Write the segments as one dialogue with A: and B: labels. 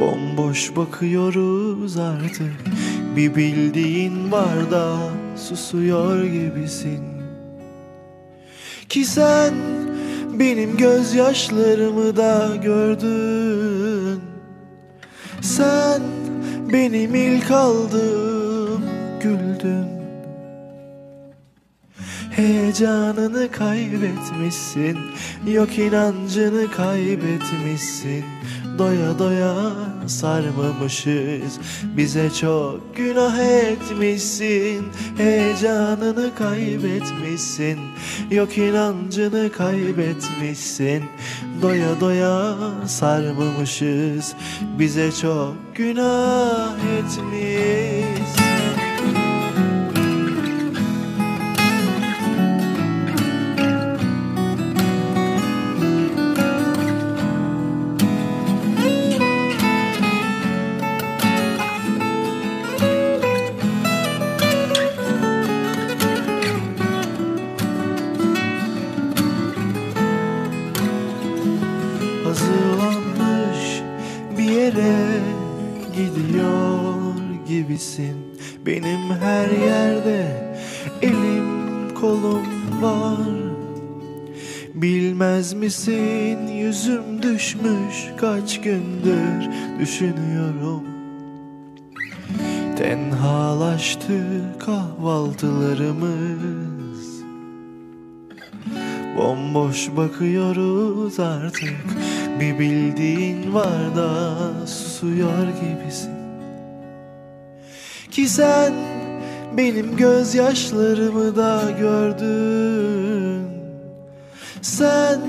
A: Bomboş bakıyoruz artık. Bir bildiğin var da susuyor gibisin. Ki sen benim gözyaşlarımı da gördün. Sen benim ilk aldığım güldün. Heyecanını kaybetmişsin Yok inancını kaybetmişsin Doya doya sarmamışız. Bize çok günah etmişsin Heyecanını kaybetmişsin. Yok inancını kaybetmişsin. Doya doya sarmamışız. Bize çok günah etmişsin bir yere gidiyor gibisin. Benim her yerde elim kolum var. Bilmez misin yüzüm düşmüş kaç gündür düşünüyorum. Tenhalaştı kahvaltılarımız. Bomboş bakıyoruz artık Bir bildiğin var da susuyor gibisin. Ki sen benim gözyaşlarımı da gördün. Sen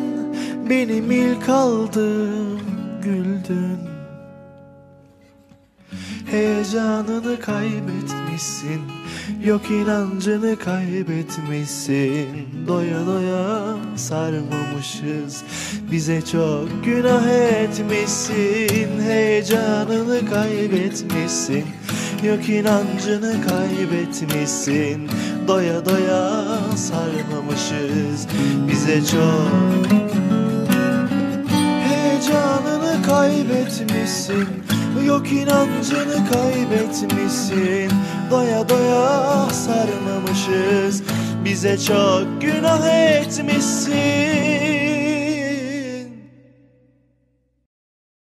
A: benim ilk aldığım güldün. Heyecanını kaybetmişsin Yok inancını kaybetmişsin. Doya doya sarmamışız. Bize çok günah etmişsin Heyecanını kaybetmişsin. Yok inancını kaybetmişsin Doya doya sarmamışız. Bize çok Heyecanını kaybetmişsin. Yok inancını kaybetmişsin Doya doya sarmamışız Bize çok günah etmişsin